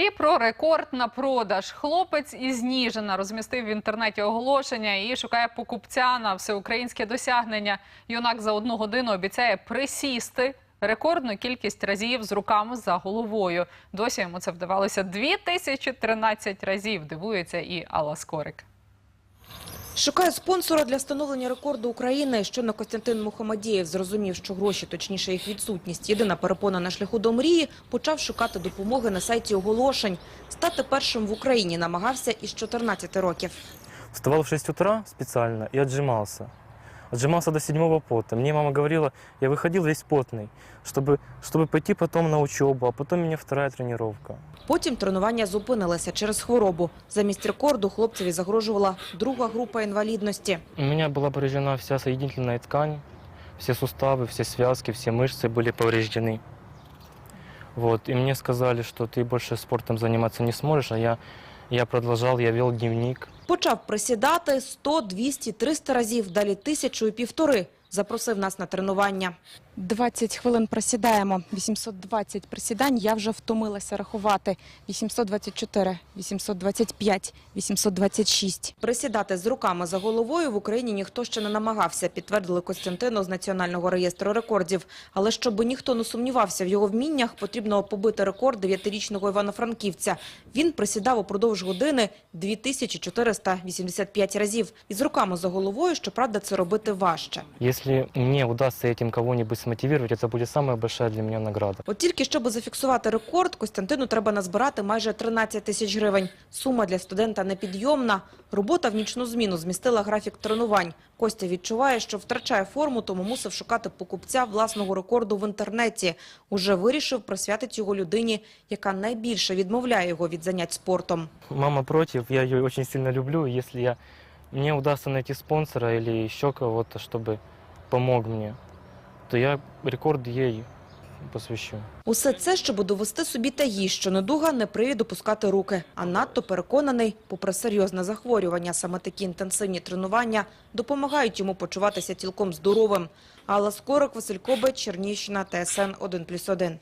І про рекорд на продаж. Хлопець із Ніжина розмістив в інтернеті оголошення і шукає покупця на всеукраїнське досягнення. Юнак за одну годину обіцяє присісти рекордну кількість разів з руками за головою. Досі йому це вдавалося 2013 разів. Дивується і Алла Скорик. Шукає спонсора для встановлення рекорду України. Щойно Костянтин Мухамадієв зрозумів, що гроші, точніше їх відсутність, єдина перепона на шляху до мрії, почав шукати допомоги на сайті оголошень. Стати першим в Україні намагався із 14 років. Вставал в 6 утра специально и отжимался Отжимался до седьмого пота. Мне мама говорила, я выходил весь потный, чтобы, чтобы пойти потом на учебу, а потом у меня вторая тренировка. Потім тренування зупинилося через хворобу. Замість рекорду хлопцеві загрожувала друга група інвалідності. У меня была повреждена вся соединительная ткань, все суставы, все связки, все мышцы были повреждены. Вот, и мне сказали, что ты больше спортом заниматься не сможешь, а я, я продовжав, я вів дневник. Почав присідати 100, 200, 300 разів, далі тисячу і півтори. Запросив нас на тренування. 20 хвилин просідаємо. 820 присідань я вже втомилася рахувати. 824, 825, 826. Присідати з руками за головою в Україні ніхто ще не намагався, підтвердили Костянтину з Національного реєстру рекордів. Але щоб ніхто не сумнівався в його вміннях, потрібно побити рекорд дев'ятирічного Івано-Франківця. Він присідав упродовж години 2485 разів. І з руками за головою, щоправда, це робити важче. Если мне удастся этим кого-нибудь смотивировать, это будет самая большая для меня награда. От тільки щоб зафіксувати рекорд, Костянтину треба назбирати майже 13 тисяч гривень. Сума для студента непідйомна. Робота в нічну зміну змістила графік тренувань. Костя відчуває, що втрачає форму, тому мусив шукати покупця власного рекорду в інтернеті. Уже вирішив присвятити його людині, яка найбільше відмовляє його від занять спортом. Мама против, я ее очень сильно люблю. и Если я, мне удастся найти спонсора или еще кого-то, чтобы помог мне, то я рекорд ей посвящу. Усе це, щоб довести собі та їй, що недуга не привід опускати руки. А надто переконаний, попри серйозне захворювання, саме такі інтенсивні тренування допомагають йому почуватися цілком здоровим. Алла Скорик, Василь Кобець, Чернігівщина, ТСН 1+,1.